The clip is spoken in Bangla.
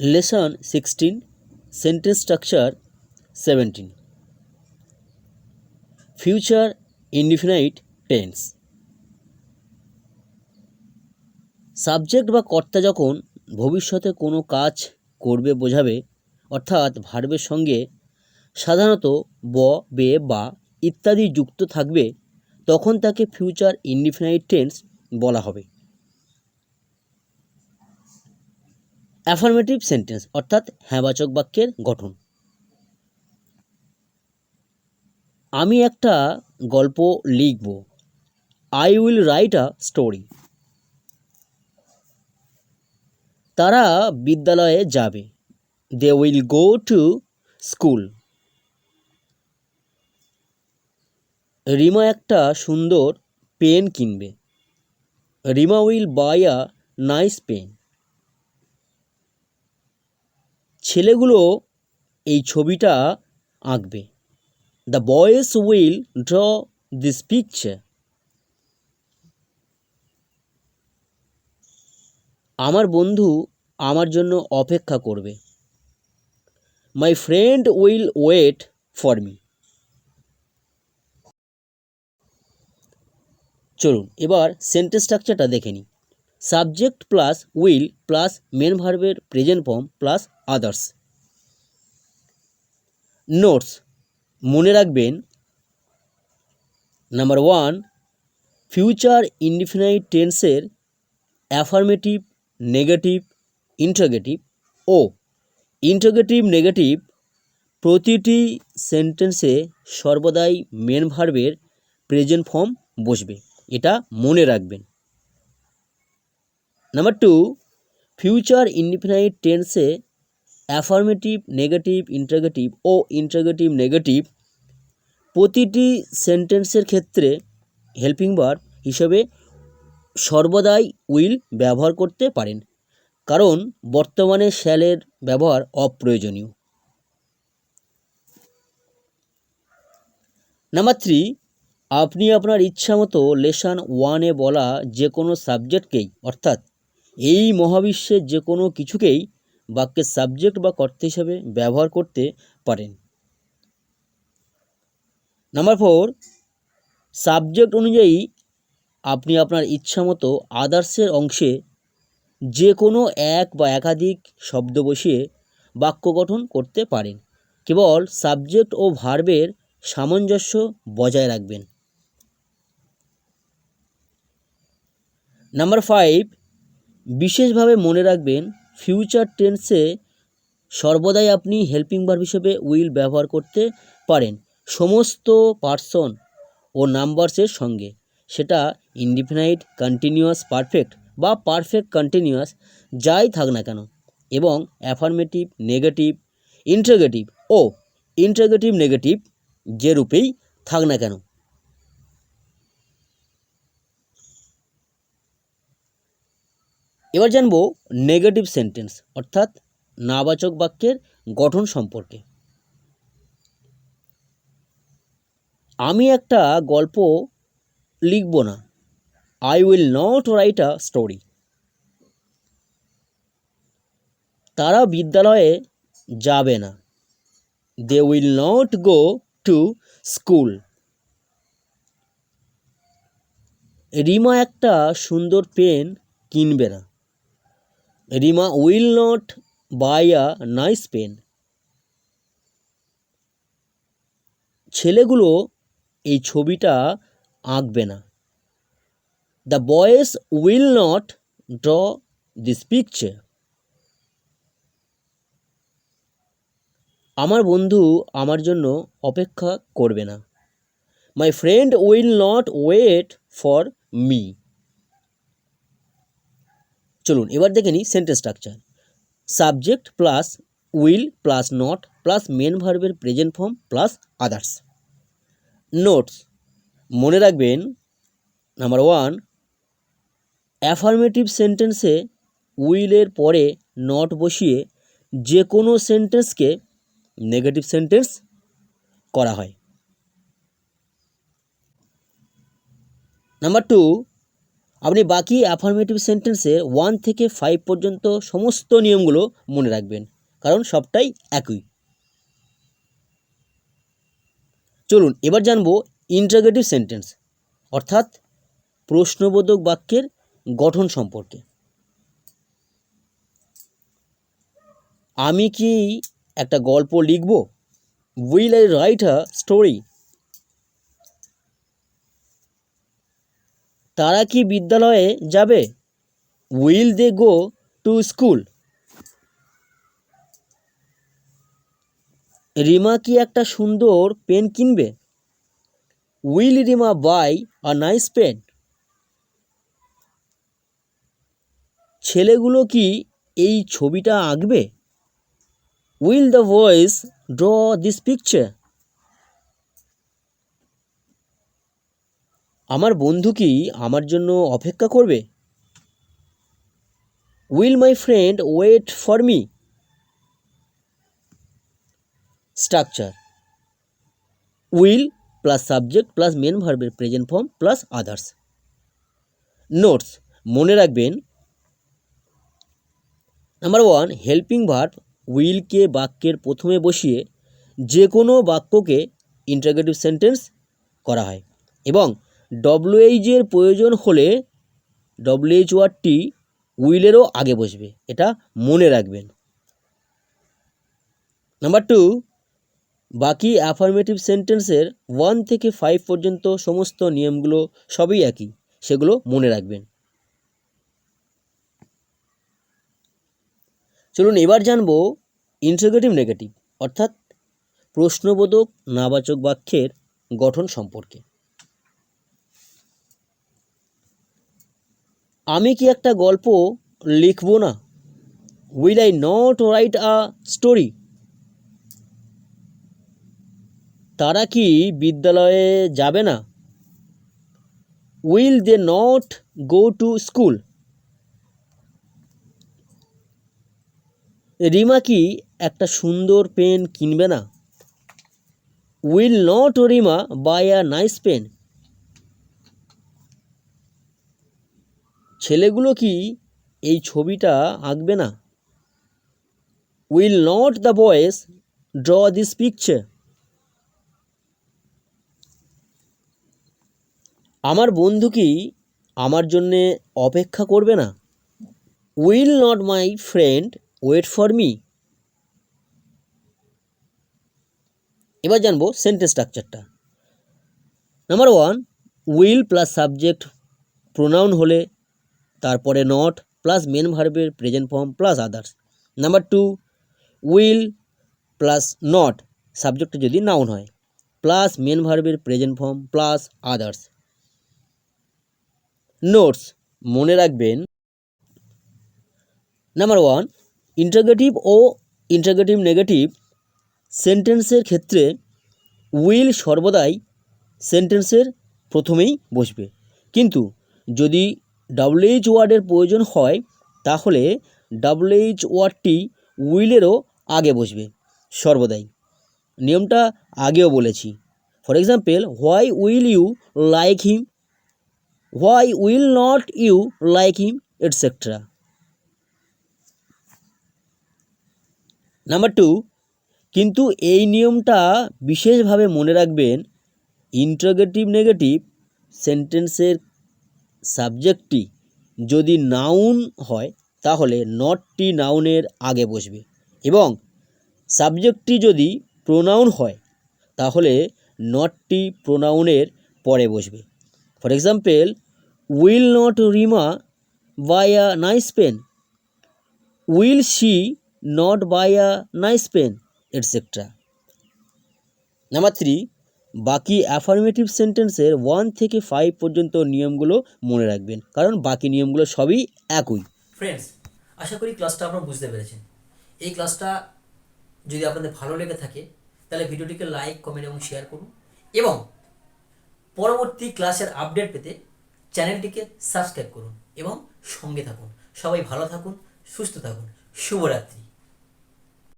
Lesson sixteen, sentence structure seventeen. Future indefinite tense. Subject বা কর্তা যখন ভবিষ্যতে কোনো কাজ করবে বোঝাবে, অর্থাৎ ভার্বের সঙ্গে সাধারণত ব, বে বা ইত্যাদি যুক্ত থাকবে, তখন তাকে ফিউচার ইনডিফিনাইট টেন্স বলা হবে। অ্যাফার্মেটিভ সেন্টেন্স অর্থাৎ হ্যাঁবাচক বাক্যের গঠন। আমি একটা গল্প লিখব। I will write a story তারা বিদ্যালয়ে যাবে। They will go to school Rima একটা সুন্দর পেন কিনবে। Rima will buy a nice pen ছেলেগুলো এই ছবিটা আঁকবে। The boys will draw this picture আমার বন্ধু আমার জন্য অপেক্ষা করবে। My friend will wait for me চলুন, এবার সেন্টেন্স স্ট্রাকচারটা দেখে নিই। Subject plus will plus main ভার্বের present form plus others. Notes, মনে রাখবেন, নাম্বার ওয়ান, ফিউচার ইনডিফিনাইট টেন্সের অ্যাফার্মেটিভ, নেগেটিভ, ইন্টারগেটিভ ও ইন্টারগেটিভ নেগেটিভ প্রতিটি সেন্টেন্সে সর্বদাই মেন ভার্বের প্রেজেন্ট ফর্ম বসবে। এটা মনে রাখবেন। নাম্বার টু ফিউচার ইনডিফিনাইট টেন্সে অ্যাফার্মেটিভ নেগেটিভ ইন্টারগেটিভ ও ইন্টারগেটিভ নেগেটিভ প্রতিটি সেন্টেন্সের ক্ষেত্রে হেল্পিং বার হিসেবে সর্বদাই উইল ব্যবহার করতে পারেন। কারণ বর্তমানে শ্যালের ব্যবহার অপ্রয়োজনীয়। নাম্বার থ্রি আপনি আপনার ইচ্ছামতো লেসন ওয়ানে বলা যে কোনো সাবজেক্টকেই অর্থাৎ এই মহাবিশ্বের যে কোনো কিছুকেই বাক্যের সাবজেক্ট বা কর্তা হিসাবে ব্যবহার করতে পারেন। নাম্বার ফোর সাবজেক্ট অনুযায়ী আপনি আপনার ইচ্ছামতো আদার্সের অংশে যে কোনো এক বা একাধিক শব্দ বসিয়ে বাক্য গঠন করতে পারেন। কেবল সাবজেক্ট ও ভার্বের সামঞ্জস্য বজায় রাখবেন। নাম্বার ফাইভ বিশেষভাবে মনে রাখবেন ফিউচার টেন্সে সর্বদাই আপনি হেল্পিং ভার্ব হিসেবে উইল ব্যবহার করতে পারেন। সমস্ত পার্সন ও নাম্বারসের সঙ্গে। সেটা ইনডিফিনাইট কন্টিনিউয়াস পারফেক্ট বা পারফেক্ট কন্টিনিউয়াস যাই থাক না কেন। এবং অ্যাফার্মেটিভ নেগেটিভ ইন্টারগেটিভ ও ইন্টারগেটিভ নেগেটিভ যে রূপেই থাক না কেন। এবার জানব নেগেটিভ সেন্টেন্স অর্থাৎ নাবাচক বাক্যের গঠন সম্পর্কে। আমি একটা গল্প লিখব না। I will not write a story তারা বিদ্যালয়ে যাবে না। They will not go to school Rima একটা সুন্দর পেন কিনবে না। Rima will not buy a nice pen. ছেলেগুলো এই ছবিটা আঁকবে না। The boys will not draw this picture. আমার বন্ধু আমার জন্য অপেক্ষা করবে না। My friend will not wait for me চলুন, এবার দেখে নিই sentence structure subject plus will plus not plus main ভার্বের present form plus others notes মনে রাখবেন নাম্বার ওয়ান অ্যাফার্মেটিভ সেন্টেন্সে উইলের পরে নট বসিয়ে যে কোনো সেন্টেন্সকে নেগেটিভ সেন্টেন্স করা হয়। নাম্বার টু আপনি বাকি অ্যাফার্মেটিভ সেন্টেন্সের ওয়ান থেকে ফাইভ পর্যন্ত সমস্ত নিয়মগুলো মনে রাখবেন, কারণ সবটাই একই। চলুন, এবার জানব ইন্টারগেটিভ সেন্টেন্স অর্থাৎ প্রশ্নবোধক বাক্যের গঠন সম্পর্কে। আমি কি একটা গল্প লিখব? Will I write a story তারা কি বিদ্যালয়ে যাবে? Will they go to school Rima কি একটা সুন্দর পেন কিনবে? Will Rima buy a nice pen ছেলেগুলো কি এই ছবিটা আঁকবে? Will the boys draw this picture আমার বন্ধু কি আমার জন্য অপেক্ষা করবে? Will my friend wait for me structure will plus subject plus main ভার্বের present form plus others notes মনে রাখবেন নাম্বার ওয়ান হেল্পিং ভার্ব উইলকে বাক্যের প্রথমে বসিয়ে যে কোনো বাক্যকে ইন্টারগেটিভ সেন্টেন্স করা হয় এবং ডব্লিউএইচের প্রয়োজন হলে ডব্লিউএইচ ওয়ার্ডটি উইলেরও আগে বসবে, এটা মনে রাখবেন। নাম্বার টু বাকি অ্যাফার্মেটিভ সেন্টেন্সের ওয়ান থেকে ফাইভ পর্যন্ত সমস্ত নিয়মগুলো সবই একই, সেগুলো মনে রাখবেন। চলুন এবার জানব ইন্টারগেটিভ নেগেটিভ অর্থাৎ প্রশ্নবোধক নাবাচক বাক্যের গঠন সম্পর্কে। আমি কি একটা গল্প লিখব না? Will I not write a story তারা কি বিদ্যালয়ে যাবে না? Will they not go to school Rima কি একটা সুন্দর পেন কিনবে না? Will not Rima buy a nice pen ছেলেগুলো কি এই ছবিটা আঁকবে না? Will not the boys draw this picture. আমার বন্ধু কি আমার জন্যে অপেক্ষা করবে না? Will not my friend, wait for me. এবার জানব সেন্টেন্স স্ট্রাকচারটা। Number one, will plus subject pronoun হলে তারপরে নট প্লাস মেন ভার্বের present form plus others number two will plus not subject যদি নাউন হয় প্লাস মেন ভার্বের present form plus others notes মনে রাখবেন নাম্বার ওয়ান ইন্টারগেটিভ ও ইন্টারগেটিভ নেগেটিভ সেন্টেন্সের ক্ষেত্রে উইল সর্বদাই সেন্টেন্সের প্রথমেই বসবে। কিন্তু যদি ডাব্লিউএইচ ওয়ার্ডের প্রয়োজন হয়, তাহলে ডাব্লিউএইচ ওয়ার্ডটি উইলেরও আগে বসবে, সর্বদাই। নিয়মটা আগেও বলেছি। For example why will you like him why will not you like him et cetera number two কিন্তু এই নিয়মটা বিশেষভাবে মনে রাখবেন ইন্টারগেটিভ নেগেটিভ সেন্টেন্সের সাবজেক্টটি যদি নাউন হয়, তাহলে নটটি নাউনের আগে বসবে। এবং সাবজেক্টটি যদি প্রোনাউন হয়, তাহলে নটটি প্রোনাউনের পরে বসবে। For example will not Rima buy a nice pen will she not buy a nice pen et cetera number three বাকি অ্যাফার্মেটিভ সেন্টেন্সের ওয়ান থেকে ফাইভ পর্যন্ত নিয়মগুলো মনে রাখবেন। কারণ বাকি নিয়মগুলো সবই একই। ফ্রেন্ডস আশা করি ক্লাসটা আপনারা বুঝতে পেরেছেন। এই ক্লাসটা যদি আপনাদের ভালো লেগে থাকে, তাহলে ভিডিওটিকে লাইক কমেন্ট এবং শেয়ার করুন এবং পরবর্তী ক্লাসের আপডেট পেতে চ্যানেলটিকে সাবস্ক্রাইব করুন এবং সঙ্গে থাকুন। সবাই ভালো থাকুন, সুস্থ থাকুন। শুভরাত্রি।